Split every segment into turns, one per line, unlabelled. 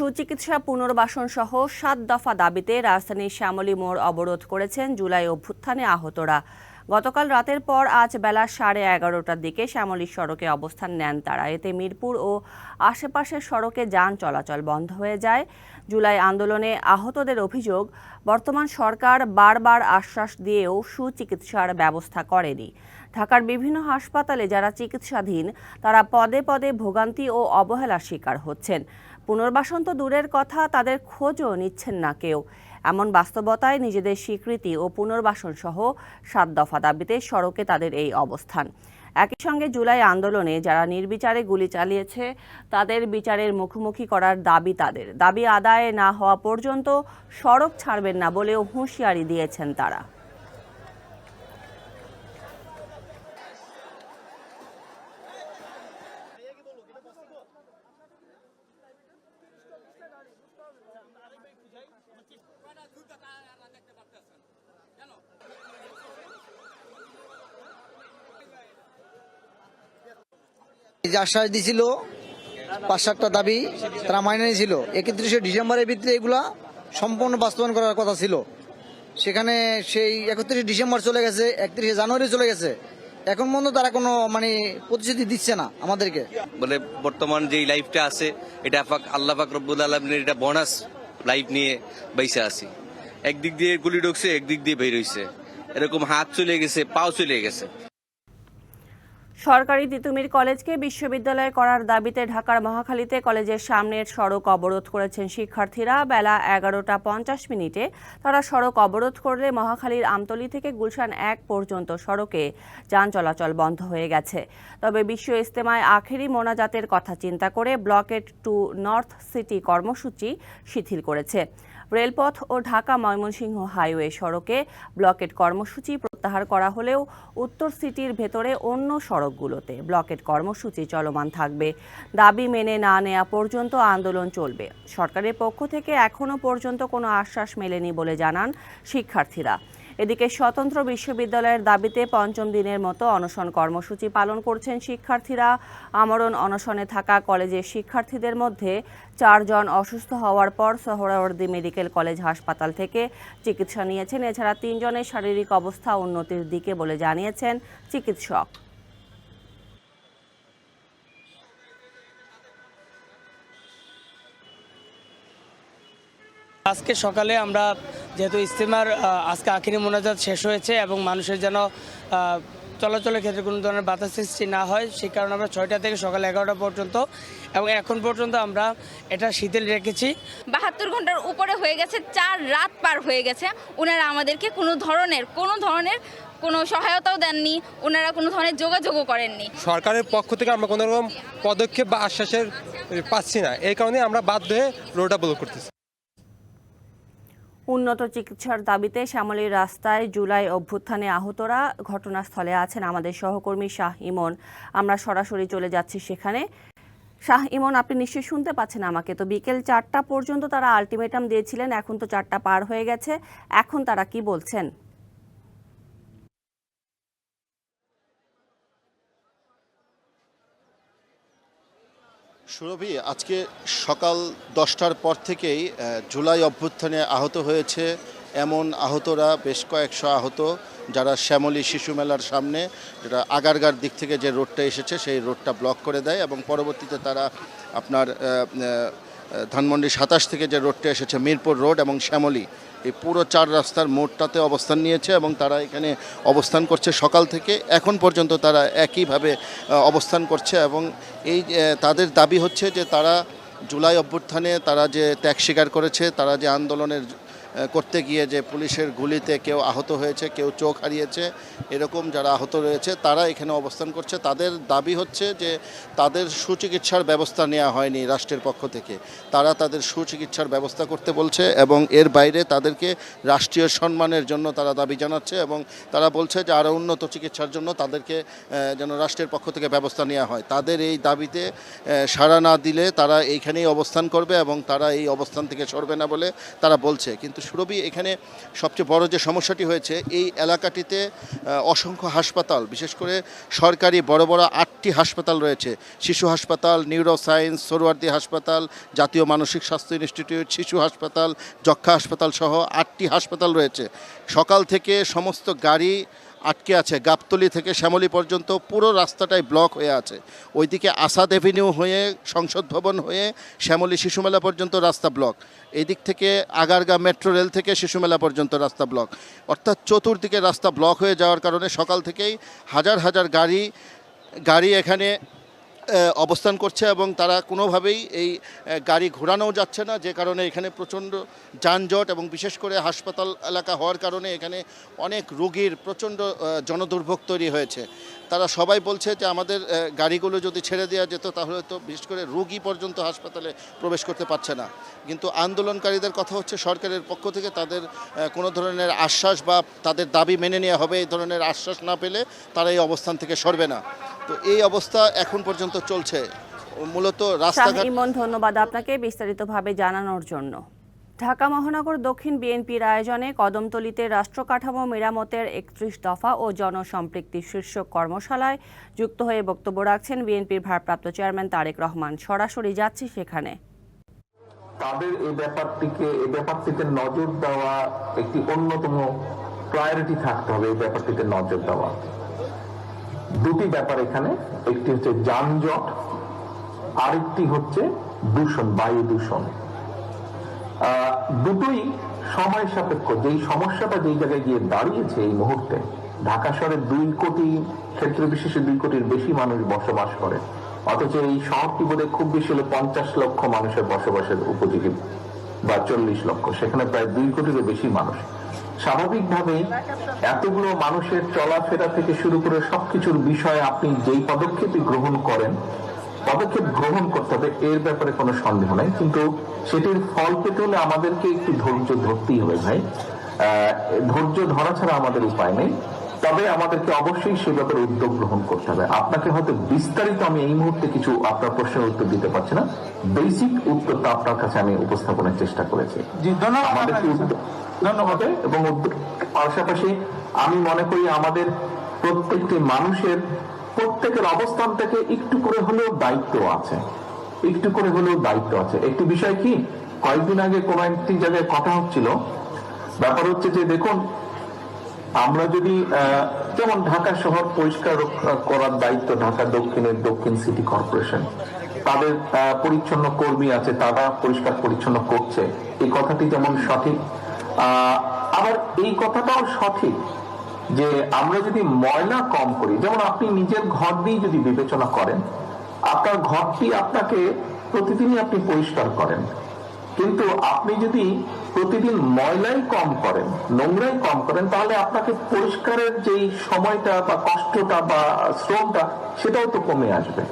সুচিকিৎসা পুনর্বাসন সহ সাত দফা দাবিতে রাজধানীর শ্যামলী মোড় অবরোধ করেছেন জুলাই অভ্যুত্থানে আহতরা। গতকাল রাতের পর আজ বেলা সাড়ে এগারোটার দিকে শ্যামলী সড়কে অবস্থান নেন তারা। এতে মিরপুর ও আশেপাশের সড়কে যান চলাচল বন্ধ হয়ে যায়। জুলাই আন্দোলনে আহতদের অভিযোগ, বর্তমান সরকার বারবার আশ্বাস দিয়েও সুচিকিৎসার ব্যবস্থা করেনি। ঢাকার বিভিন্ন হাসপাতালে যারা চিকিৎসাধীন, তারা পদে পদে ভোগান্তি ও অবহেলার শিকার হচ্ছেন। পুনর্বাসন তো দূরের কথা, তাদের খোঁজও নিচ্ছেন না কেউ। এমন বাস্তবতায় নিজেদের স্বীকৃতি ও পুনর্বাসন সহ সাত দফা দাবিতে সড়কে তাদের এই অবস্থান। একই সঙ্গে জুলাই আন্দোলনে যারা নির্বিচারে গুলি চালিয়েছে, তাদের বিচারের মুখোমুখি করার দাবি তাদের। দাবি আদায় না হওয়া পর্যন্ত সড়ক ছাড়বেন না বলেও হুঁশিয়ারি দিয়েছেন তারা।
যে আশ্বাস দিছিল পাঁচ সাতটা দাবি তারা মাইনে নিয়েছিল। একত্রিশে ডিসেম্বরের ভিতরে এগুলা সম্পূর্ণ বাস্তবায়ন করার কথা ছিল। সেখানে সেই একত্রিশে ডিসেম্বর চলে গেছে, একত্রিশে জানুয়ারি চলে গেছে। এখন পর্যন্ত তারা কোনো মানে প্রতিশ্রুতি দিচ্ছে না আমাদেরকে।
বলে বর্তমান যে লাইফটা আছে, এটা আল্লাহ পাক রব্বুল আলমিনের এটা বোনাস লাইফ নিয়ে বাইসে আছি। একদিক দিয়ে গুলি ঢুকছে, একদিক দিয়ে বের হইছে। এরকম হাত চলে গেছে, পাও চলে গেছে।
সরকারি তিতুমির কলেজকে বিশ্ববিদ্যালয় করার দাবিতে ঢাকার মহাখালীতে কলেজের সামনের সড়ক অবরোধ করেছেন শিক্ষার্থীরা। বেলা এগারোটা পঞ্চাশ মিনিটে তারা সড়ক অবরোধ করলে মহাখালীর আমতলি থেকে গুলশান এক পর্যন্ত সড়কে যান চলাচল বন্ধ হয়ে গেছে। তবে বিশ্ব ইস্তেমায় আখেরি মোনাজাতের কথা চিন্তা করে ব্লকেট টু নর্থ সিটি কর্মসূচি শিথিল করেছে। রেলপথ ও ঢাকা ময়মনসিংহ হাইওয়ে সড়কে ব্লকেট কর্মসূচি প্রত্যাহার করা হলেও উত্তর সিটির ভেতরে অন্য সড়কগুলোতে ব্লকেট কর্মসূচি চলমান থাকবে। দাবি মেনে না নেওয়া পর্যন্ত আন্দোলন চলবে। সরকারের পক্ষ থেকে এখনও পর্যন্ত কোনো আশ্বাস মেলেনি বলে জানান শিক্ষার্থীরা। এদিকে স্বতন্ত্র বিশ্ববিদ্যালয়ের দাবিতে পঞ্চম দিনের মতো অনশন কর্মসূচি পালন করছেন শিক্ষার্থীরা। আমরণ অনশনে থাকা কলেজের শিক্ষার্থীদের মধ্যে চারজন অসুস্থ হওয়ার পর সোহরাওয়ার্দী মেডিকেল কলেজ হাসপাতাল থেকে চিকিৎসা নিয়েছেন। এছাড়া তিনজনের শারীরিক অবস্থা উন্নতির দিকে বলে জানিয়েছেন চিকিৎসক।
আজকে সকালে আমরা যেহেতু ইস্তেমার আজকে আখিরি মোনাজাত শেষ হয়েছে এবং মানুষের যেন চলাচলের ক্ষেত্রে কোনো ধরনের বাধা সৃষ্টি না হয় সেই কারণে আমরা ছয়টা থেকে সকাল এগারোটা পর্যন্ত এবং এখন পর্যন্ত আমরা এটা শিথিল রেখেছি।
বাহাত্তর ঘণ্টার উপরে হয়ে গেছে চার রাত পার হয়ে গেছে। ওনারা আমাদেরকে কোনো ধরনের কোনো ধরনের কোনো সহায়তাও দেননি ওনারা কোনো ধরনের যোগাযোগও করেননি।
সরকারের পক্ষ থেকে আমরা কোনো রকম পদক্ষেপ বা আশ্বাসের পাচ্ছি না এই কারণে আমরা বাধ্য হয়ে রোডটা ব্লক করতেছি।
উন্নত চিকিৎসার দাবিতে শ্যামলী রাস্তায় জুলাই অভ্যুত্থানে আহতরা ঘটনাস্থলে আছেন আমাদের সহকর্মী শাহ ইমন। আমরা সরাসরি চলে যাচ্ছি সেখানে। শাহ ইমন, আপনি নিশ্চয়ই শুনতে পাচ্ছেন আমাকে। তো বিকেল চারটা পর্যন্ত তারা আলটিমেটাম দিয়েছিলেন, এখন তো চারটা পার হয়ে গেছে। এখন তারা কি বলছেন?
সুরভি, আজকে সকাল দশটার পর থেকেই জুলাই অভ্যুত্থানে আহত হয়েছে এমন আহতরা, বেশ কয়েকশো আহত, যারা শ্যামলী শিশু মেলার সামনে, যেটা আগারগার দিক থেকে যে রোডটা এসেছে, সেই রোডটা ব্লক করে দেয় এবং পরবর্তীতে তারা আপনার ধানমন্ডি সাতাশ থেকে যে রোডটা এসেছে, মিরপুর রোড এবং শ্যামলী, এই পুরো চার রাস্তার মোড়টাতে অবস্থান নিয়েছে এবং তারা এখানে অবস্থান করছে সকাল থেকে। এখন পর্যন্ত তারা একইভাবে অবস্থান করছে এবং এই তাদের দাবি হচ্ছে যে তারা জুলাই অভ্যুত্থানে তারা যে ত্যাগ স্বীকার করেছে, তারা যে আন্দোলনের করতে গিয়ে যে পুলিশের গুলিতে কেউ আহত হয়েছে, কেউ চোখ হারিয়েছে, এরকম যারা আহত রয়েছে, তারা এখানে অবস্থান করছে। তাদের দাবি হচ্ছে যে তাদের সুচিকিৎসার ব্যবস্থা নেওয়া হয়নি রাষ্ট্রের পক্ষ থেকে। তারা তাদের সুচিকিৎসার ব্যবস্থা করতে বলছে এবং এর বাইরে তাদেরকে রাষ্ট্রীয় সম্মানের জন্য তারা দাবি জানাচ্ছে এবং তারা বলছে যে আরও উন্নত চিকিৎসার জন্য তাদেরকে যেন রাষ্ট্রের পক্ষ থেকে ব্যবস্থা নেওয়া হয়। তাদের এই দাবিতে সাড়া না দিলে তারা এইখানেই অবস্থান করবে এবং তারা এই অবস্থান থেকে সরবে না বলে তারা বলছে। কিন্তু কিন্তু সুরভি, এখানে সবচেয়ে বড় যে সমস্যাটি হয়েছে, এই এলাকাটিতে অসংখ্য হাসপাতাল, বিশেষ করে সরকারি বড় বড় আটটি হাসপাতাল রয়েছে। শিশু হাসপাতাল নিউরো সায়েন্স সরোয়ার্দি হাসপাতাল, জাতীয় মানসিক স্বাস্থ্য ইনস্টিটিউট, শিশু হাসপাতাল যক্ষা হাসপাতাল সহ আটটি হাসপাতাল রয়েছে। সকাল থেকে সমস্ত গাড়ি আটকে আছে। গাবতলি থেকে শ্যামলি পর্যন্ত পুরো রাস্তাটাই ব্লক হয়ে আছে। ওইদিকে আসাদ এভিনিউ হয়ে সংসদ ভবন হয়ে শ্যামলি শিশুমেলা পর্যন্ত রাস্তা ব্লক। এদিক থেকে আগারগা মেট্রো রেল থেকে শিশুমেলা পর্যন্ত রাস্তা ব্লক। অর্থাৎ চতুর্দিকে রাস্তা ব্লক হয়ে যাওয়ার কারণে সকাল থেকেই হাজার হাজার গাড়ি গাড়ি এখানে অবস্থান করছে এবং তারা কোনোভাবেই এই গাড়ি ঘোরানোও যাচ্ছে না, যে কারণে এখানে প্রচণ্ড যানজট এবং বিশেষ করে হাসপাতাল এলাকা হওয়ার কারণে এখানে অনেক রোগীর প্রচণ্ড জনদুর্ভোগ তৈরি হয়েছে। তারা সবাই বলছে যে আমাদের গাড়িগুলো যদি ছেড়ে দেওয়া যেত তাহলে তো বিশেষ করে রোগী পর্যন্ত হাসপাতালে প্রবেশ করতে পারছে না। কিন্তু আন্দোলনকারীদের কথা হচ্ছে সরকারের পক্ষ থেকে তাদের কোনো ধরনের আশ্বাস বা তাদের দাবি মেনে নেওয়া হবে এই ধরনের আশ্বাস না পেলে তারা এই অবস্থান থেকে সরবে না। তো এই অবস্থা এখন পর্যন্ত চলছে। মূলত রাস্তাঘাট
ধন্যবাদ আপনাকে বিস্তারিতভাবে জানানোর জন্য। ঢাকা মহানগর দক্ষিণ বিএনপির আয়োজনে কদমতলিতে রাষ্ট্র কাঠামো মেরামতের একত্রিশ দফা ও জনসম্পৃক্তি শীর্ষক কর্মশালায় যুক্ত হয়ে বক্তব্য রাখছেন বিএনপির ভারপ্রাপ্ত চেয়ারম্যান তারেক রহমান। সরাসরি যাচ্ছি সেখানে।
তাদের এই ব্যাপারটিকে এই ব্যাপারটিতে নজর দেওয়া একটি অন্যতম প্রায়োরিটি থাকতে হবে, এই ব্যাপারটিতে নজর দেওয়া। দুটি ব্যাপার এখানে, একটি হচ্ছে যানজট, আরেকটি হচ্ছে দূষণ, বায়ু দূষণ। দুটোই সময় সাপেক্ষ। যেই সমস্যাটা যেই জায়গায় গিয়ে দাঁড়িয়েছে এই মুহূর্তে, ঢাকা শহরে দুই কোটি ক্ষেত্র বিশেষে দুই কোটির বেশি মানুষ বসবাস করে। অথচ এই শহরটি বোধ খুব বেশি হলে পঞ্চাশ লক্ষ মানুষের বসবাসের উপযোগী, বা চল্লিশ লক্ষ। সেখানে প্রায় দুই কোটিরও বেশি মানুষ। স্বাভাবিকভাবেই এতগুলো মানুষের চলাফেরা থেকে শুরু করে সবকিছুর বিষয়ে আপনি যেই পদক্ষেপই গ্রহণ করেন পদক্ষেপ গ্রহণ করতে হবে এর ব্যাপারে কোনো সন্দেহ নাই। কিন্তু সেটির ফল পেতে হলে আমাদেরকে একটু ধৈর্য ধরতেই হবে ভাই। ধৈর্য ধরা ছাড়া আমাদের উপায় নেই। তবে আমাদেরকে অবশ্যই সে ব্যাপারে উদ্যোগ গ্রহণ করতে হবে। আপনাকে হয়তো বিস্তারিত আমি এই মুহূর্তে কিছু আপনার প্রশ্নের উত্তর দিতে পারছি না। বেসিক উত্তরটা আপনার কাছে আমি উপস্থাপনের চেষ্টা করেছি। আমাদেরকে ধন্যবাদ এবং উদ্যোগ পাশাপাশি আমি মনে করি আমাদের প্রত্যেকটি মানুষের প্রত্যেকের অবস্থান থেকে একটু করে হলেও দায়িত্ব আছে। একটু করে হলেও দায়িত্ব আছে। একটি বিষয় কি? কয়েকদিন আগে কোন একটি জায়গায় কথা হচ্ছিল। ব্যাপার হচ্ছে যে, দেখুন, আমরা যদি যেমন ঢাকা শহর পরিষ্কার করার দায়িত্ব ঢাকা দক্ষিণের দক্ষিণ সিটি কর্পোরেশন। তাদের পরিচ্ছন্ন কর্মী আছে, তারা পরিষ্কার পরিচ্ছন্ন করছে। এই কথাটি যেমন সঠিক আবার এই কথাটাও সঠিক। যে আমরা যদি ময়লা কম করি, যেমন আপনি নিজের ঘর দিয়ে যদি বিবেচনা করেন, আপনার ঘরটি আপনাকে প্রতিদিনই আপনি পরিষ্কার করেন? কিন্তু আপনি যদি প্রতিদিন ময়লাই কম করেন, নোংরাই কম করেন, তাহলে আপনাকে পরিষ্কারের যেই সময়টা বা কষ্টটা বা শ্রমটা, সেটাও তো কমে আসবে।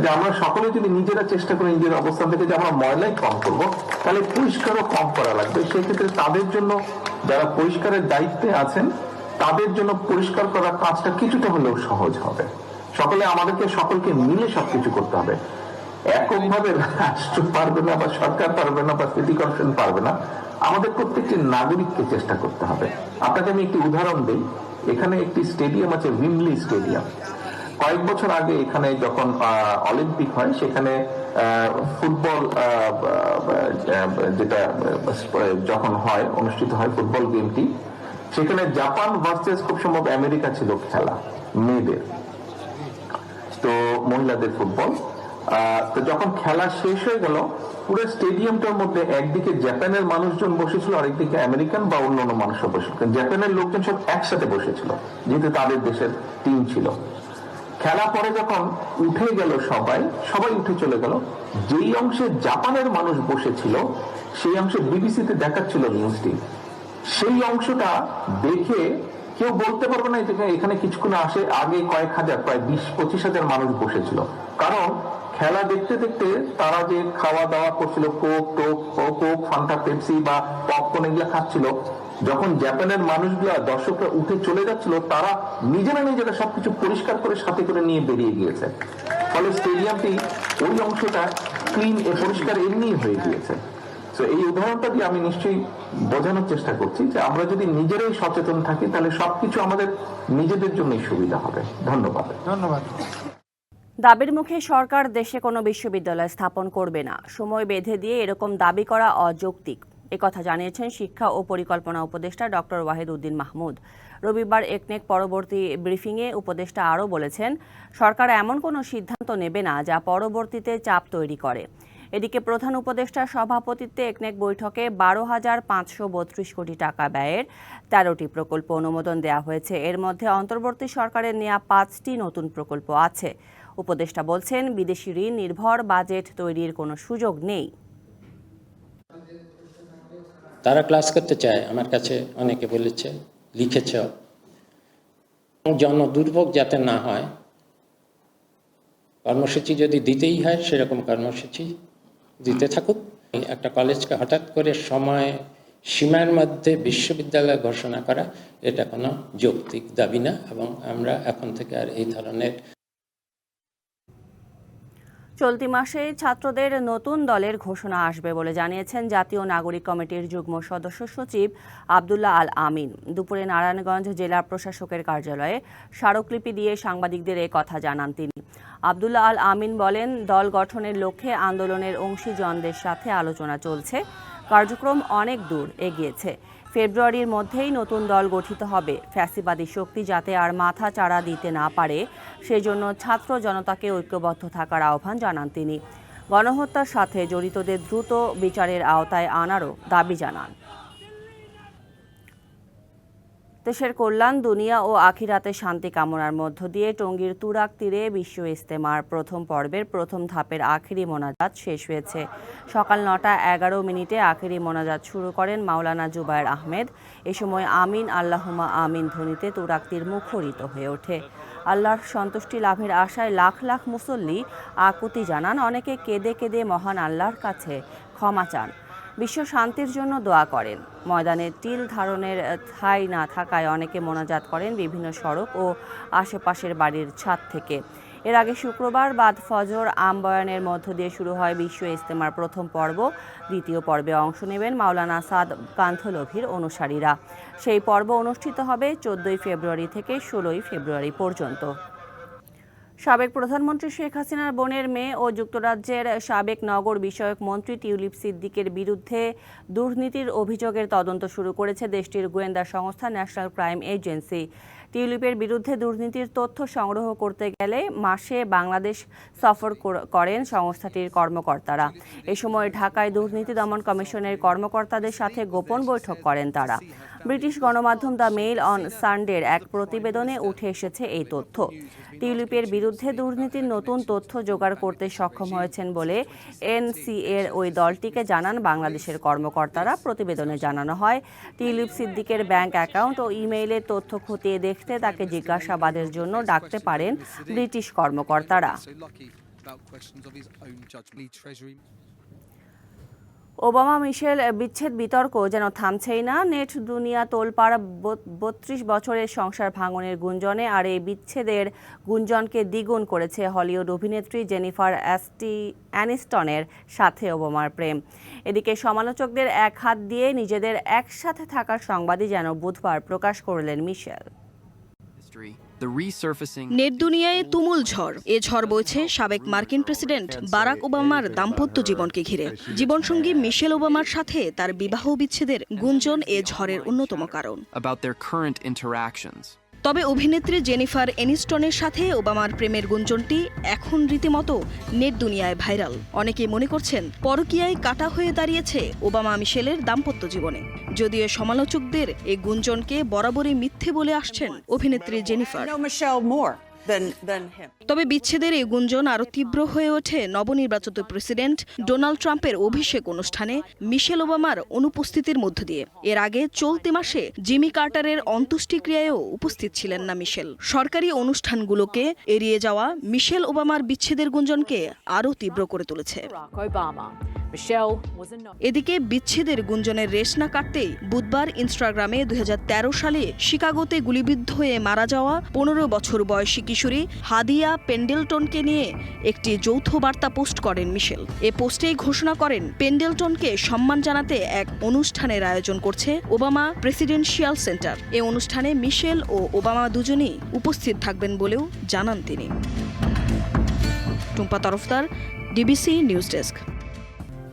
যে আমরা সকলে যদি নিজেরা চেষ্টা করি নিজের অবস্থান থেকে যে আমরা ময়লাই কম করব, তাহলে পরিষ্কারও কম করা লাগবে। সেক্ষেত্রে তাদের জন্য যারা পরিষ্কারের দায়িত্বে আছেন তাদের জন্য পরিষ্কার করার কাজটা কিছুটা হলেও সহজ হবে। সকলে আমাদেরকে, সকলকে মিলে সবকিছু করতে হবে। এককভাবে রাষ্ট্র পারবে না বা সরকার পারবে না বা সিটি কর্পোরেশন পারবে না, আমাদের প্রত্যেকটি নাগরিককে চেষ্টা করতে হবে। আপনাকে আমি একটি উদাহরণ দিই। এখানে একটি স্টেডিয়াম আছে উইমলি স্টেডিয়াম। কয়েক বছর আগে এখানে যখন অলিম্পিক হয়, সেখানে ফুটবল যেটা যখন হয়, অনুষ্ঠিত হয় ফুটবল গেমটি সেখানে জাপান ভার্সেস খুব সম্ভব আমেরিকা ছিল খেলা, মেয়েদের। তো মহিলাদের ফুটবল তো যখন খেলা শেষ হয়ে গেল, পুরো স্টেডিয়ামটার মধ্যে একদিকে জাপানের মানুষজন বসেছিল, আরেকদিকে আমেরিকান বা অন্যান্য মানুষরা বসেছিল জাপানের লোকজন সব একসাথে বসেছিল, যেহেতু তাদের দেশের টিম ছিল। খেলা পরে যখন উঠে গেল সবাই সবাই উঠে চলে গেল, যেই অংশে জাপানের মানুষ বসেছিল, সেই অংশে বিবিসিতে দেখাচ্ছিল নিউজটি সেই অংশটা দেখে কেউ বলতে পারবে না এখানে কিছুক্ষণ আসে, আগে কয়েক হাজার, প্রায় বিশ, পঁচিশ হাজার মানুষ বসেছিল। কারণ খেলা দেখতে দেখতে তারা যে খাওয়া দাওয়া করছিল, কোক, টোক কোক, ফান্টা, পেপসি বা পপকর্ন এগুলো খাচ্ছিল, যখন জাপানের মানুষগুলা, দর্শকরা উঠে চলে যাচ্ছিল, তারা নিজেরা নিজেরা সবকিছু পরিষ্কার করে সাথে করে নিয়ে বেরিয়ে গিয়েছে। ফলে স্টেডিয়ামটি ওই অংশটা ক্লিন এ পরিষ্কার এমনি হয়ে গিয়েছে। তো এই উদাহরণটা দিয়ে আমি নিশ্চয়ই বোঝানোর চেষ্টা করছি যে আমরা যদি নিজেরাই সচেতন থাকি তাহলে সবকিছু আমাদের নিজেদের জন্যই সুবিধা হবে। ধন্যবাদ।
ধন্যবাদ।
দাবির মুখে সরকার দেশে কোনো বিশ্ববিদ্যালয় স্থাপন করবে না। সময় বেঁধে দিয়ে এরকম দাবি করা অযৌক্তিক। একথা জানিয়েছেন শিক্ষা ও পরিকল্পনা উপদেষ্টা ডক্টর ওয়াহিদ উদ্দিন মাহমুদ। রবিবার একনেক পরবর্তী ব্রিফিংয়ে উপদেষ্টা আরও বলেছেন সরকার এমন কোনো সিদ্ধান্ত নেবে না যা পরবর্তীতে চাপ তৈরি করে। এদিকে প্রধান উপদেষ্টার সভাপতিত্বে একনেক বৈঠকে বারো হাজার পাঁচশো বত্রিশ কোটি টাকা ব্যয়ের তেরোটি প্রকল্প অনুমোদন দেওয়া হয়েছে। এর মধ্যে অন্তর্বর্তী সরকারের নেওয়া পাঁচটি নতুন প্রকল্প আছে। উপদেষ্টা বলছেন, বিদেশি ঋণ নির্ভর বাজেট তৈরির কোনো সুযোগ নেই।
তারা ক্লাস করতে চায়, আমার কাছে অনেকে বলেছে, লিখেছ। জন দুর্ভোগ যাতে না হয়, কর্মসূচি যদি দিতেই হয় সেরকম কর্মসূচি দিতে থাকুক। একটা কলেজকে হঠাৎ করে সময় সীমার মধ্যে বিশ্ববিদ্যালয় ঘোষণা করা, এটা কোনো যৌক্তিক দাবি না এবং আমরা এখন থেকে আর এই ধরনের
চলতি মাসে ছাত্রদের নতুন দলের ঘোষণা আসবে বলে জানিয়েছেন জাতীয় নাগরিক কমিটির যুগ্ম সদস্য সচিব আবদুল্লাহ আল আমিন। দুপুরে নারায়ণগঞ্জ জেলা প্রশাসকের কার্যালয়ে স্মারকলিপি দিয়ে সাংবাদিকদের এ কথা জানান তিনি। আবদুল্লাহ আল আমিন বলেন, দল গঠনের লক্ষ্যে আন্দোলনের অংশীজনদের সাথে আলোচনা চলছে। কার্যক্রম অনেক দূর এগিয়েছে। ফেব্রুয়ারির মধ্যেই নতুন দল গঠিত হবে। ফ্যাসিবাদী শক্তি যাতে আর মাথা চাড়া দিতে না পারে, সেজন্য ছাত্র জনতাকে ঐক্যবদ্ধ থাকার আহ্বান জানান তিনি। গণহত্যার সাথে জড়িতদের দ্রুত বিচারের আওতায় আনারও দাবি জানান। দেশের কল্যাণ, দুনিয়া ও আখিরাতে শান্তি কামনার মধ্য দিয়ে টঙ্গীর তুরাক তীরে বিশ্ব ইস্তেমার প্রথম পর্বের প্রথম ধাপের আখেরি মোনাজাত শেষ হয়েছে। সকাল নটা এগারো মিনিটে আখেরি মোনাজাত শুরু করেন মাওলানা জুবায়ের আহমেদ। এ সময় আমিন আল্লাহুমা আমিন ধ্বনিতে তুরাক তীর মুখরিত হয়ে ওঠে। আল্লাহর সন্তুষ্টি লাভের আশায় লাখ লাখ মুসল্লি আকুতি জানান। অনেকে কেঁদে কেঁদে মহান আল্লাহর কাছে ক্ষমা চান। বিশ্ব শান্তির জন্য দোয়া করেন। ময়দানে টিল ধারণের ঠাঁই না থাকায় অনেকে মোনাজাত করেন বিভিন্ন সড়ক ও আশেপাশের বাড়ির ছাদ থেকে। এর আগে শুক্রবার বাদ ফজর আমবয়ানের মধ্য দিয়ে শুরু হয় বিশ্ব ইস্তেমার প্রথম পর্ব। দ্বিতীয় পর্বে অংশ নেবেন মাওলানা সাদ কান্থলভির অনুসারীরা। সেই পর্ব অনুষ্ঠিত হবে চোদ্দই ফেব্রুয়ারি থেকে ষোলোই ফেব্রুয়ারি পর্যন্ত। সাবেক প্রধানমন্ত্রী শেখ হাসিনার বোনের মেয়ে ও যুক্তরাজ্যের সাবেক নগর বিষয়ক মন্ত্রী টিউলিপ সিদ্দিকের বিরুদ্ধে দুর্নীতির অভিযোগের তদন্ত শুরু করেছে দেশটির গোয়েন্দা সংস্থা ন্যাশনাল ক্রাইম এজেন্সি। টিউলিপের বিরুদ্ধে দুর্নীতির তথ্য সংগ্রহ করতে গেলে মাসে বাংলাদেশ সফর করেন সংস্থাটির কর্মকর্তারা। এ সময় ঢাকায় দুর্নীতি দমন কমিশনের কর্মকর্তাদের সাথে গোপন বৈঠক করেন তারা। ব্রিটিশ গণমাধ্যম দ্য মেইল অন সানডের এক প্রতিবেদনে উঠে এসেছে এই তথ্য টিউলিপের বিরুদ্ধে দুর্নীতির নতুন তথ্য জোগাড় করতে সক্ষম হয়েছেন বলে এনসিএর ওই দলটিকে জানান বাংলাদেশের কর্মকর্তারা প্রতিবেদনে জানানো হয়, টিউলিপ সিদ্দিকের ব্যাংক অ্যাকাউন্ট ও ইমেইলের তথ্য খতিয়ে দেখতে তাকে জিজ্ঞাসাবাদের জন্য ডাকতে পারেন ব্রিটিশ কর্মকর্তারা
about questions of his own judgment.
Obama Michelle বিচ্ছেদ বিতর্ক যেন থামছেই না। নেট দুনিয়া তোলপাড় বত্রিশ বছরের সংসার ভাঙনের গুঞ্জনে আর এই বিচ্ছেদের গুঞ্জনকে দ্বিগুণ করেছে হলিউড অভিনেত্রী জেনিফার অ্যাস্টি অ্যানিস্টনের সাথে ওবামার প্রেম। এদিকে সমালোচকদের এক হাত দিয়ে নিজেদের একসাথে থাকার সংবাদই যেন বুধবার প্রকাশ করলেন মিশেল।
নেট দুনিয়ায় তুমুল ঝড়। এ ঝড় বইছে সাবেক মার্কিন প্রেসিডেন্ট বারাক ওবামার দাম্পত্য জীবনকে ঘিরে। জীবনসঙ্গী মিশেল ওবামার সাথে তার বিবাহ বিচ্ছেদের গুঞ্জন এ ঝড়ের অন্যতম কারণ। তবে অভিনেত্রী জেনিফার এনিস্টনের সাথে ওবামার প্রেমের গুঞ্জনটি এখন রীতিমতো নেট দুনিয়ায় ভাইরাল। অনেকে মনে করছেন পরকীয়ায় কাটা হয়ে দাঁড়িয়েছে ওবামা মিশেলের দাম্পত্য জীবনে। যদিও সমালোচকদের এই গুঞ্জনকে বরাবরই মিথ্যে বলে আসছেন অভিনেত্রী জেনিফার। তবে বিচ্ছেদের এই গুঞ্জন আরও তীব্র হয়ে ওঠে নবনির্বাচিত প্রেসিডেন্ট ডোনাল্ড ট্রাম্পের অভিষেক অনুষ্ঠানে মিশেল ওবামার অনুপস্থিতির মধ্য দিয়ে। এর আগে চলতি মাসে জিমি কার্টারের অন্ত্যেষ্টিক্রিয়ায়ও উপস্থিত ছিলেন না মিশেল। সরকারি অনুষ্ঠানগুলোকে এড়িয়ে যাওয়া মিশেল ওবামার বিচ্ছেদের গুঞ্জনকে আরও তীব্র করে তুলেছে। এদিকে বিচ্ছেদের গুঞ্জনের রেশ না কাটতেই বুধবার ইনস্টাগ্রামে দুই হাজার তেরো সালে শিকাগোতে গুলিবিদ্ধ হয়ে মারা যাওয়া পনেরো বছর বয়সী কিশোরী হাদিয়া পেন্ডেলটনকে নিয়ে একটি যৌথ বার্তা পোস্ট করেন মিশেল। এ পোস্টেই ঘোষণা করেন, পেন্ডেলটনকে সম্মান জানাতে এক অনুষ্ঠানের আয়োজন করছে ওবামা প্রেসিডেন্সিয়াল সেন্টার। এ অনুষ্ঠানে মিশেল ও ওবামা দুজনেই উপস্থিত থাকবেন বলেও জানান তিনি। Tumpa Tarafdar, DBC news desk.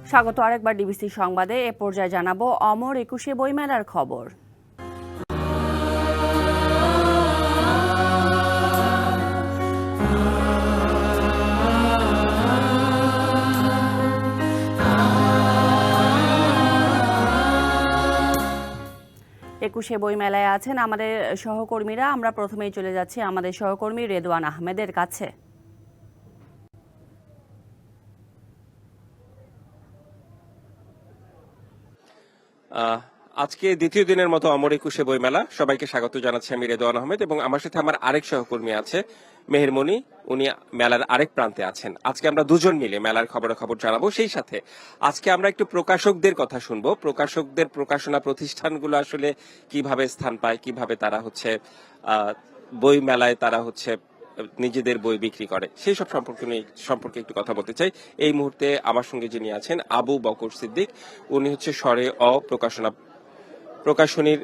স্বাগত আরেকবার ডিবিসি সংবাদে। এ পর্যায়ে জানাব অমর একুশে বইমেলার খবর। একুশে বই মেলায় আছেন আমাদের সহকর্মীরা। আমরা প্রথমেই চলে যাচ্ছি আমাদের সহকর্মী রেদওয়ান আহমেদের কাছে।
আজকে দ্বিতীয় দিনের মতো অমর একুশে বইমেলা। সবাইকে স্বাগত জানাচ্ছি আমি রেদওয়ান আহমেদ এবং আমার সাথে আমার আরেক সহকর্মী আছে মেহেরমণি উনি মেলার আরেক প্রান্তে আছেন। আজকে আমরা দুজন মিলে মেলার খবরাখবর জানাব। সেই সাথে আজকে আমরা একটু প্রকাশকদের কথা শুনব। প্রকাশকদের প্রকাশনা প্রতিষ্ঠানগুলো আসলে কীভাবে স্থান পায়, কীভাবে তারা হচ্ছে বই মেলায় তারা হচ্ছে নিজেদের বই বিক্রি করে। সেই সব সম্পর্কে নিয়ে সম্পর্কে একটু কথা বলতে চাই। এই মুহূর্তে আমার সঙ্গে যিনি আছেন আবু বকর সিদ্দিক উনি হচ্ছে স্বরে অ প্রকাশনা প্রকাশনীর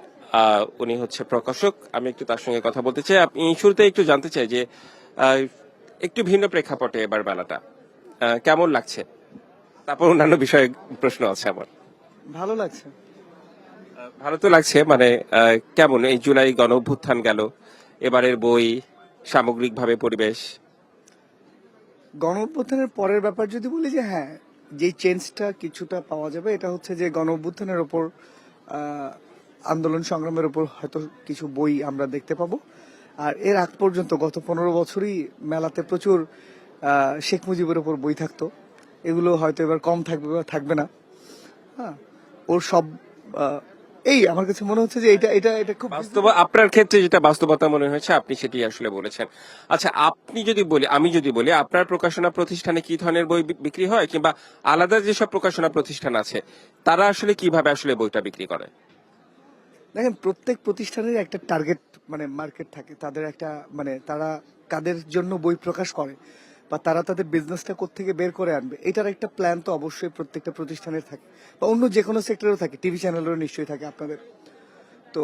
উনি হচ্ছে প্রকাশক। আমি একটু তার সঙ্গে কথা বলতে চাই। আপনি শুরুতে একটু জানতে চাই যে একটু ভিন্ন প্রেক্ষাপটে এবার বেলাটা। কেমন লাগছে? তারপর অন্যান্য বিষয়ে প্রশ্ন আছে আমার।
ভালো লাগছে।
ভালো তো লাগছে মানে কেমন? এই জুলাই গণ অভ্যুত্থান গেল এবারের বই সামগ্রিকভাবে পরিবেশ।
গণ অভ্যুত্থানের পরের ব্যাপার যদি বলি যে হ্যাঁ যে চেঞ্জটা কিছুটা পাওয়া যাবে, এটা হচ্ছে যে গণ অভ্যুত্থানের ওপর আন্দোলন সংগ্রামের ওপর হয়তো কিছু বই আমরা দেখতে পাবো। আর এর আগ পর্যন্ত গত পনেরো বছরই মেলাতে প্রচুর শেখ মুজিবের ওপর বই থাকতো। এগুলো হয়তো এবার কম থাকবে বা থাকবে না। হ্যাঁ ওর সব এই আমার কাছে মনে হচ্ছে যে এটা এটা এটা খুব
বাস্তব আপনার ক্ষেত্রে যেটা বাস্তবতা মনে হয়েছে আপনি সেটি আসলে বলেছেন। আচ্ছা আপনি যদি বলি আমি যদি বলি আপনার প্রকাশনা প্রতিষ্ঠানে কি ধরনের বই বিক্রি হয়? কিংবা আলাদা যেসব প্রকাশনা প্রতিষ্ঠান আছে তারা আসলে কীভাবে আসলে বইটা বিক্রি করে?
দেখেন প্রত্যেক প্রতিষ্ঠানের একটা টার্গেট মানে মার্কেট থাকে। তাদের একটা মানে তারা কাদের জন্য বই প্রকাশ করে। বা তারা তাদের বিজনেসটা থেকে বের করে আনবে, এটার একটা প্ল্যান তো অবশ্যই প্রত্যেকটা প্রতিষ্ঠানের থাকে বা অন্য যে কোনো সেক্টরেও থাকে টিভি চ্যানেলেরও নিশ্চয়ই থাকে আপনাদের। তো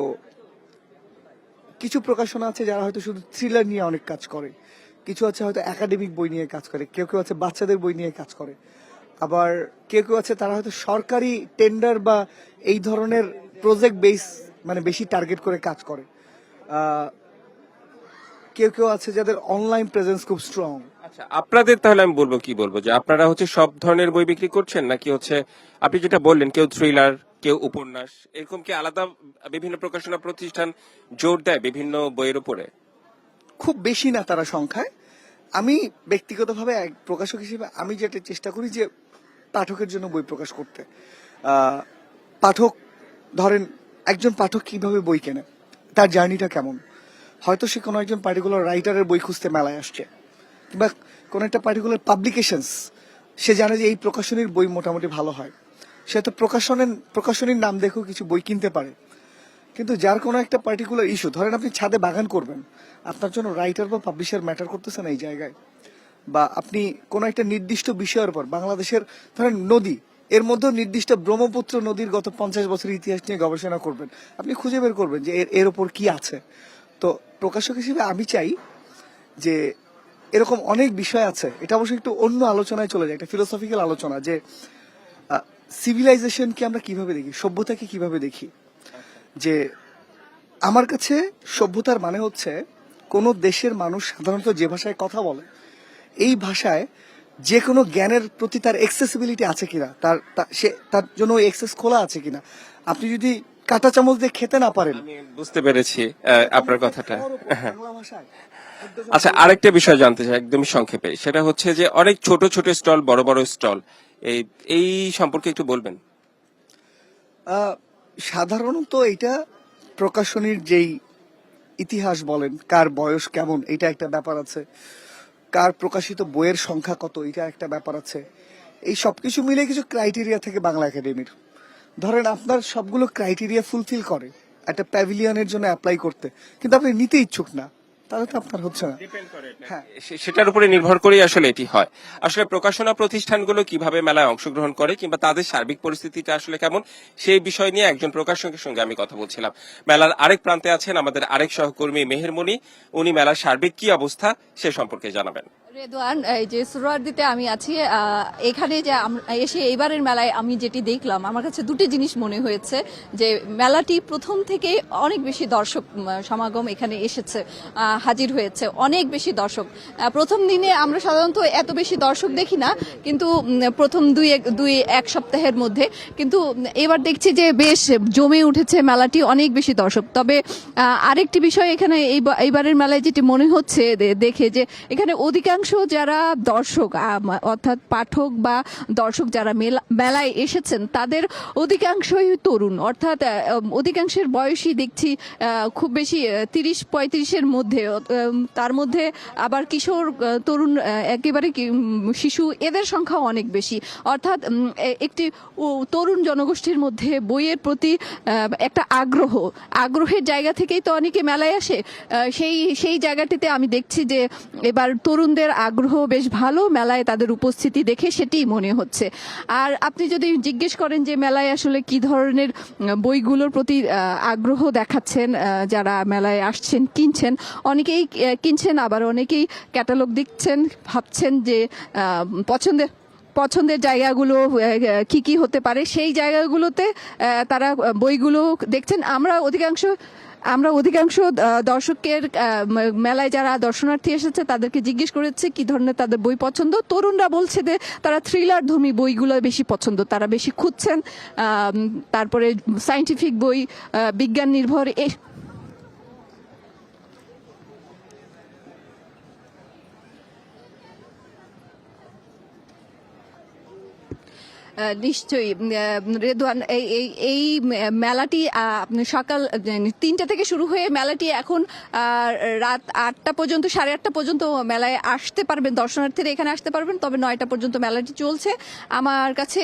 কিছু প্রকাশনা আছে যারা হয়তো শুধু থ্রিলার নিয়ে অনেক কাজ করে, কিছু আছে হয়তো একাডেমিক বই নিয়ে কাজ করে, কেউ কেউ আছে বাচ্চাদের বই নিয়ে কাজ করে, আবার কেউ কেউ আছে তারা হয়তো সরকারি টেন্ডার বা এই ধরনের প্রজেক্ট বেস মানে বেশি টার্গেট করে কাজ করে। কেউ কেউ আছে যাদের অনলাইন প্রেজেন্স খুব স্ট্রং
আচ্ছা আপনাদের তাহলে আমি বলব কি বলব? যে আপনারা হচ্ছে সব ধরনের বই বিক্রি করছেন নাকি হচ্ছে আপনি যেটা বললেন কেউ থ্রিলার কেউ উপন্যাস এরকম কি আলাদা বিভিন্ন প্রকাশনা প্রতিষ্ঠান জোর দেয় বিভিন্ন বইয়ের উপরে?
খুব বেশি না তারা সংখ্যায়। আমি ব্যক্তিগতভাবে এক প্রকাশক হিসেবে আমি যেটা চেষ্টা করি যে পাঠকের জন্য বই প্রকাশ করতে। পাঠক ধরেন একজন পাঠক কীভাবে বই কেনে? তার জার্নিটা কেমন? হয়তো সে কোনো একজন পার্টিকুলার রাইটারের বই খুঁজতে মেলায় আসছে। কিংবা কোনো একটা পার্টিকুলার পাবলিকেশনস সে জানে যে এই প্রকাশনীর বই মোটামুটি ভালো হয়। সে তো প্রকাশনের, প্রকাশনীর নাম দেখেও কিছু বই কিনতে পারে। কিন্তু যার কোনো একটা পার্টিকুলার ইস্যু ধরেন আপনি ছাদে বাগান করবেন, আপনার জন্য রাইটার বা পাবলিশার ম্যাটার করতেছে না এই জায়গায়। বা আপনি কোনো একটা নির্দিষ্ট বিষয়ের উপর, বাংলাদেশের, ধরেন নদী, এর মধ্যেও নির্দিষ্ট ব্রহ্মপুত্র নদীর গত পঞ্চাশ বছরের ইতিহাস নিয়ে গবেষণা করবেন। আপনি খুঁজে বের করবেন যে এর এর ওপর কি আছে। তো প্রকাশক হিসেবে আমি চাই যে এরকম অনেক বিষয় আছে। এটা অবশ্যই একটু অন্য আলোচনায় চলে যায়, একটা ফিলোসফিক্যাল আলোচনা যে সিভিলাইজেশনকে আমরা কীভাবে দেখি, সভ্যতাকে কীভাবে দেখি? যে আমার কাছে সভ্যতার মানে হচ্ছে কোনো দেশের মানুষ সাধারণত যে ভাষায় কথা বলে, এই ভাষায় যে কোনো জ্ঞানের প্রতি তার এক্সেসিবিলিটি আছে কিনা, তার সে, তার জন্য এক্সেস খোলা আছে কিনা। আপনি যদি কাঁটা চামচ দিয়ে খেতে না পারেন।
আমি বুঝতে পেরেছি আপনার কথাটা। হ্যাঁ। আচ্ছা আরেকটা বিষয় জানতে চাই একদমই সংক্ষেপে। সেটা হচ্ছে যে অনেক ছোট ছোট স্টল বড় বড় স্টল এই এই সম্পর্কে একটু বলবেন।
সাধারণত এটা প্রকাশনীর যেই ইতিহাস বলেন কার বয়স কেমন এটা একটা ব্যাপার আছে। কার প্রকাশিত বইয়ের সংখ্যা কত এটা একটা ব্যাপার আছে। এই সবকিছু মিলে কিছু ক্রাইটেরিয়া থেকে বাংলা একাডেমির। ধরেন আপনার সবগুলো ক্রাইটেরিয়া ফুলফিল করে। একটা প্যাভিলিয়নের জন্য অ্যাপ্লাই করতে। কিন্তু আপনি নিতে ইচ্ছুক না। তাহলে তো আপনার হচ্ছে না। হ্যাঁ।
সেটার উপরে নির্ভর করেই আসলে এটি হয়। আসলে প্রকাশনা প্রতিষ্ঠানগুলো কীভাবে মেলায় অংশগ্রহণ করে কিংবা তাদের সার্বিক পরিস্থিতিটা আসলে কেমন সেই বিষয় নিয়ে একজন প্রকাশকের সঙ্গে আমি কথা বলছিলাম। মেলার আরেক প্রান্তে আছেন আমাদের আরেক সহকর্মী মেহেরমণি। উনি মেলার সার্বিক কি অবস্থা সে সম্পর্কে জানাবেন।
রেদওয়ান, এই যে সুরারদিতে আমি আছি এখানে যে এসে এবারের মেলায় আমি যেটি দেখলাম, আমার কাছে দুটি জিনিস মনে হয়েছে, যে মেলাটি প্রথম থেকে অনেক বেশি দর্শক সমাগম এখানে এসেছে হাজির হয়েছে, অনেক বেশি দর্শক। প্রথম দিনে আমরা সাধারণত এত বেশি দর্শক দেখি না, কিন্তু প্রথম দুই দুই এক সপ্তাহের মধ্যে, কিন্তু এবার দেখছি যে বেশ জমে উঠেছে মেলাটি অনেক বেশি দর্শক। তবে আরেকটি বিষয় এখানে এইবারের মেলায় যেটি মনে হচ্ছে দেখে যে এখানে অধিকাংশ যারা দর্শক অর্থাৎ পাঠক বা দর্শক যারা মেলা- মেলায় এসেছেন, তাদের অধিকাংশই তরুণ। অর্থাৎ অধিকাংশের বয়সই দেখছি খুব বেশি তিরিশ, পঁয়ত্রিশের মধ্যে। তার মধ্যে আবার কিশোর তরুণ একেবারে শিশু, এদের সংখ্যা অনেক বেশি। অর্থাৎ একটি তরুণ জনগোষ্ঠীর মধ্যে বইয়ের প্রতি একটা আগ্রহ। আগ্রহের জায়গা থেকেই তো অনেকে মেলায় আসে। সেই সেই জায়গাটিতে আমি দেখছি যে, এবার তরুণদের আগ্রহ বেশ ভালো, মেলায় তাদের উপস্থিতি দেখে সেটিই মনে হচ্ছে। আর আপনি যদি জিজ্ঞেস করেন যে মেলায় আসলে কি ধরনের বইগুলোর প্রতি আগ্রহ দেখাচ্ছেন যারা মেলায় আসছেন, কিনছেন, অনেকেই কিনছেন, আবার অনেকেই ক্যাটালগ দিচ্ছেন, ভাবছেন যে পছন্দের পছন্দের জায়গাগুলো কি কি হতে পারে? সেই জায়গাগুলোতে তারা বইগুলো দেখছেন। আমরা অধিকাংশ আমরা অধিকাংশ দর্শকের মেলায় যারা দর্শনার্থী এসেছে, তাদেরকে জিজ্ঞেস করেছে কি ধরনের তাদের বই পছন্দ। তরুণরা বলছে যে তারা থ্রিলার ধর্মী বইগুলো বেশি পছন্দ। তারা বেশি খুঁজছেন তারপরে সাইন্টিফিক বই বিজ্ঞান নির্ভর নিশ্চয়ই রেদওয়ান এই এই মেলাটি সকাল তিনটা থেকে শুরু হয়ে মেলাটি এখন রাত আটটা পর্যন্ত, সাড়ে আটটা পর্যন্ত মেলায় আসতে পারবেন, দর্শনার্থীরা এখানে আসতে পারবেন, তবে নয়টা পর্যন্ত মেলাটি চলছে। আমার কাছে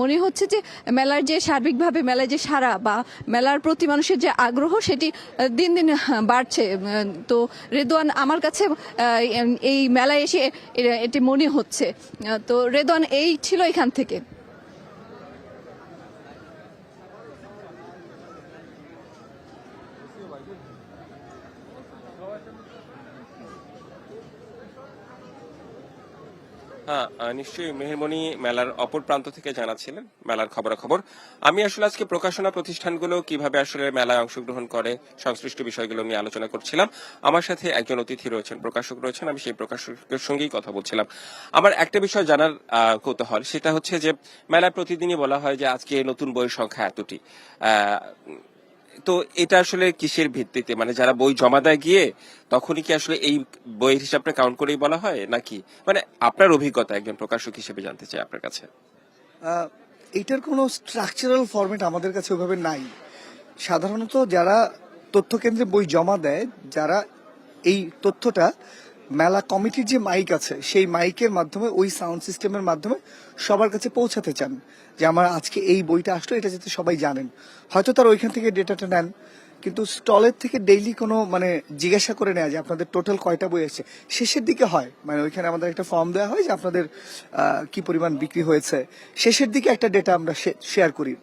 মনে হচ্ছে যে মেলার যে সার্বিকভাবে মেলায় যে সারা বা মেলার প্রতি মানুষের যে আগ্রহ, সেটি দিন দিন বাড়ছে। তো রেদওয়ান আমার কাছে এই মেলায় এসে এটি মনে হচ্ছে। তো রেদওয়ান এই ছিল এখান থেকে।
হ্যাঁ নিশ্চয়ই মেহেরমণি মেলার অপর প্রান্ত থেকে জানাচ্ছিলেন মেলার খবরাখবর। আমি আসলে আজকে প্রকাশনা প্রতিষ্ঠানগুলো কীভাবে আসলে মেলায় অংশগ্রহণ করে সংশ্লিষ্ট বিষয়গুলো নিয়ে আলোচনা করছিলাম। আমার সাথে একজন অতিথি রয়েছেন প্রকাশক রয়েছেন আমি সেই প্রকাশকের সঙ্গেই কথা বলছিলাম। আমার একটা বিষয় জানার কৌতূহল সেটা হচ্ছে যে মেলায় প্রতিদিনই বলা হয় যে আজকে নতুন বইয়ের সংখ্যা এতটি। আহ, তো এটা আসলে কিসের ভিত্তিতে? মানে যারা বই জমা দেয় গিয়ে তখনই কি আসলে এই বইয়ের হিসাবটা কাউন্ট করেই বলা হয়? নাকি? মানে আপনার অভিজ্ঞতা একজন প্রকাশক হিসেবে জানতে চাই আপনার কাছে।
এটার কোনো স্ট্রাকচারাল ফরম্যাট আমাদের কাছে ওভাবে নাই। সাধারণত যারা তথ্য কেন্দ্রে বই জমা দেয়, যারা এই তথ্যটা মেলা কমিটির যে মাইক আছে, সেই মাইকের মাধ্যমে, ওই সাউন্ড সিস্টেমের মাধ্যমে সবার কাছে পৌঁছাতে চান। যে আমার আজকে এই বইটা আসলো, এটা যাতে সবাই জানেন। হয়তো তার ওইখান থেকে ডেটাটা নেন। কিন্তু স্টলের থেকে ডেইলি কোনো মানে জিজ্ঞাসা করে নেওয়া যে আপনাদের টোটাল কয়টা বই এসেছে শেষের দিকে হয়। মানে ওইখানে আমাদের একটা ফর্ম দেওয়া হয় যে আপনাদের কি পরিমাণ বিক্রি হয়েছে। শেষের দিকে একটা ডেটা আমরা শেয়ার করি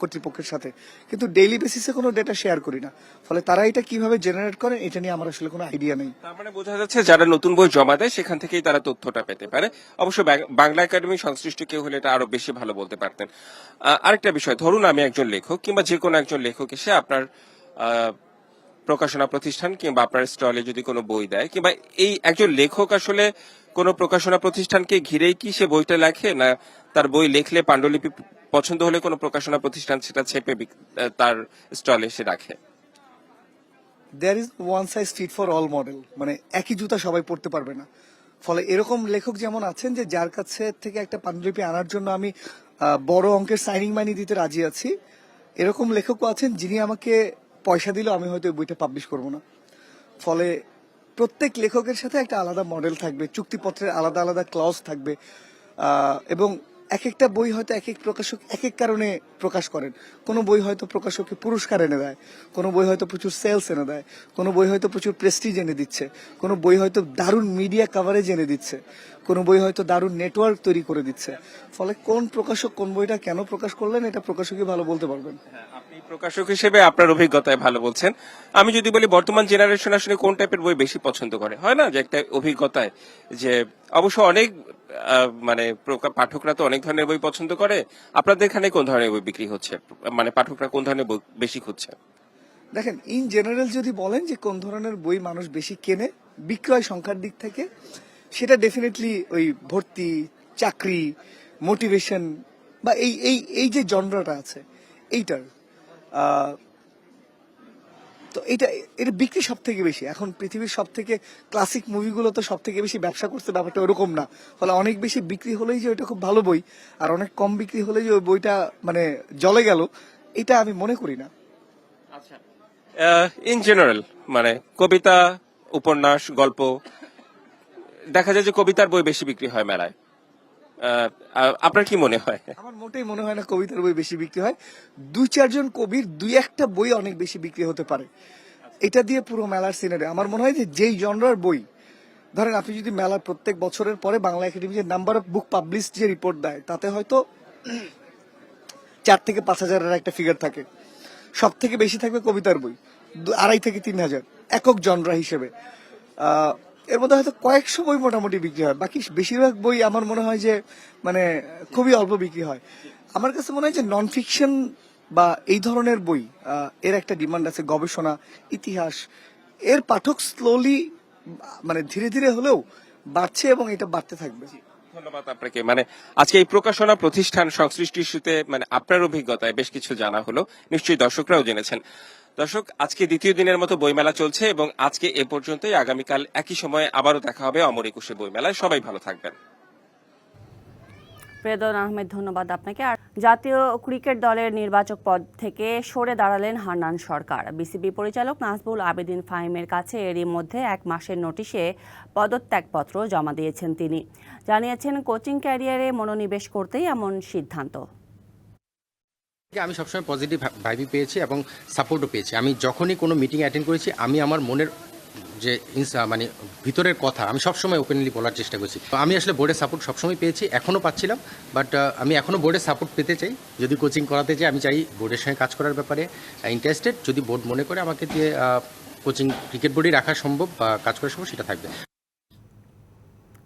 কর্তৃপক্ষের সাথে। কিন্তু ডেইলি বেসিসে কোনো ডেটা শেয়ার করি না। ফলে তারা এটা কীভাবে জেনারেট করেন, এটা নিয়ে আমার আসলে কোনো আইডিয়া নেই।
তার মানে বোঝা যাচ্ছে যারা নতুন বই জমা দেয়, সেখান থেকেই তারা তথ্যটা পেতে পারে। অবশ্য বাংলা একাডেমি সংশ্লিষ্ট কেউ হলে এটা আরও বেশি ভালো বলতে পারতেন। আরেকটা বিষয়, ধরুন আমি একজন লেখক কিংবা যে কোনো একজন লেখক এসে আপনার প্রকাশনা প্রতিষ্ঠান কিংবা আপনার স্টলে যদি কোনো বই দেয়, কিংবা এই একজন লেখক আসলে কোনো প্রকাশনা প্রতিষ্ঠানকে ঘিরেই কি সে বইটা লেখে, না তার বই লেখলে পাণ্ডুলিপি পছন্দ হলে কোনো প্রকাশনা প্রতিষ্ঠান সেটা ছেপে তার স্টলে সে রাখে?
There is one size fit for all model মানে একই জুতা সবাই পড়তে পারবে না। ফলে এরকম লেখক যেমন আছেন যে যার কাছে থেকে একটা পাণ্ডুলিপি আনার জন্য আমি বড় অঙ্কের সাইনিং মানি দিতে রাজি আছি, এরকম লেখকও আছেন যিনি আমাকে পয়সা দিলেও আমি হয়তো বইটা পাবলিশ করব না। ফলে প্রত্যেক লেখকের সাথে একটা আলাদা মডেল থাকবে, চুক্তিপত্রের আলাদা আলাদা ক্লজ থাকবে এবং এক একটা বই হয়তো এক এক প্রকাশক এক এক কারণে প্রকাশ করেন। কোনো বই হয়তো প্রকাশককে পুরস্কার এনে দেয়, কোনো বই হয়তো প্রচুর সেলস এনে দেয়, কোনো বই হয়তো প্রচুর প্রেস্টিজ এনে দিচ্ছে, কোনো বই হয়তো দারুণ মিডিয়া কাভারেজ এনে দিচ্ছে। কোনো বই হয়তো দারুণ নেটওয়ার্ক তৈরি করে দিচ্ছে। ফলে কোন প্রকাশক কোন বইটা কেন প্রকাশ করলেন এটা প্রকাশকই ভালো বলতে পারবেন।
আপনি প্রকাশক হিসেবে আপনার অভিজ্ঞতায় ভালো বলছেন। আমি যদি বলি বর্তমান জেনারেশন আসলে কোন টাইপের বই বেশি পছন্দ করে? হয় না যে একটা অভিজ্ঞতায় যে অবশ্য অনেক মানে পাঠকরা তো অনেক ধরনের বই পছন্দ করে। আপনাদের এখানে কোন ধরনের বই বিক্রি হচ্ছে? মানে পাঠকরা কোন ধরনের বই বেশি খুঁজছে?
দেখেন ইন জেনারেল যদি বলেন যে কোন ধরনের বই মানুষ বেশি কেনে বিক্রয় সংখ্যার দিক থেকে সেটা ডেফিনেটলি ওই ভর্তি, চাকরি মোটিভেশন বা এই এই এই যে জনরাটা আছে, এইটার তো এটা এটা বিক্রি সব থেকে বেশি। এখন পৃথিবীর সব থেকে ক্লাসিক মুভিগুলো তো সব থেকে বেশি ব্যবসা করছে, ব্যাপারটা ওরকম না। ফলে অনেক বেশি বিক্রি হলেই যে ওইটা খুব ভালো বই, আর অনেক কম বিক্রি হলেই যে ওই বইটা মানে জলে গেল, এটা আমি মনে করি না। আচ্ছা।
ইন জেনারেল মানে কবিতা, উপন্যাস, গল্প দেখা যায় যে কবিতার বই বেশি বিক্রি হয় মেলায়। আপনার কি মনে হয়?
আমার মোটেই মনে হয় না কবিতার বই বেশি বিক্রি হয়। দুই চারজন কবির দুই একটা বই অনেক বেশি বিক্রি হতে পারে। এটা দিয়ে পুরো মেলার সিনারি আমার মনে হয় যে যেই জনরার বই, ধরেন আপনি যদি মেলার প্রত্যেক বছরের পরে বাংলা একাডেমি যে নাম্বার অফ বুক পাবলিশ যে রিপোর্ট দেয়, তাতে হয়তো চার থেকে পাঁচ হাজারের একটা ফিগার থাকে। সব থেকে বেশি থাকবে কবিতার বই আড়াই থেকে তিন হাজার, একক জনরা হিসেবে। এর মধ্যে হয়তো কয়েকশো বই মোটামুটি বিক্রি হয়। বাকি বেশিরভাগ বই আমার মনে হয় যে মানে খুবই অল্প বিক্রি হয়। আমার কাছে মনে হয় যে নন ফিকশন বা এই ধরনের বই এর একটা ডিমান্ড আছে, গবেষণা, ইতিহাস। এর পাঠক স্লোলি মানে ধীরে ধীরে হলেও বাড়ছে এবং এটা বাড়তে থাকবে।
ধন্যবাদ আপনাকে। মানে আজকে এই প্রকাশনা প্রতিষ্ঠান সংশ্লিষ্ট ইস্যুতে মানে আপনার অভিজ্ঞতায় বেশ কিছু জানা হলো। নিশ্চয়ই দর্শকরাও জেনেছেন। দর্শক, আজকে দ্বিতীয় দিনের মতো বইমেলা চলছে এবং আজকে এ পর্যন্তই। আগামীকাল একই সময়ে আবারও দেখা হবে অমর একুশে বইমেলায়। সবাই ভালো থাকবেন।
প্রেদন আহমেদ, ধন্যবাদ আপনাকে। আর জাতীয় ক্রিকেট দলের নির্বাচক পদ থেকে সরে দাঁড়ালেন হান্নান সরকার। বিসিবি পরিচালক নাজবুল আবেদিন ফাহিমের কাছে এরই মধ্যে এক মাসের নোটিশে পদত্যাগপত্র জমা দিয়েছেন তিনি। জানিয়েছেন, কোচিং ক্যারিয়ারে মনোনিবেশ করতেই এমন সিদ্ধান্ত।
আমি সবসময় পজিটিভ ভাইবই পেয়েছি এবং সাপোর্টও পেয়েছি। আমি যখনই কোনো মিটিং অ্যাটেন্ড করেছি, আমি আমার মনের যে ইনস- মানে ভিতরের কথা, আমি সবসময় ওপেনলি বলার চেষ্টা করেছি। তো আমি আসলে বোর্ডের সাপোর্ট সবসময় পেয়েছি, এখনও পাচ্ছিলাম বাট আমি এখনও বোর্ডের সাপোর্ট পেতে চাই। যদি কোচিং করাতে চাই, আমি চাই বোর্ডের সঙ্গে কাজ করার ব্যাপারে ইন্টারেস্টেড যদি বোর্ড মনে করে আমাকে দিয়ে কোচিং ক্রিকেট বোর্ডই রাখা সম্ভব বা কাজ করা সম্ভব, সেটা থাকবে।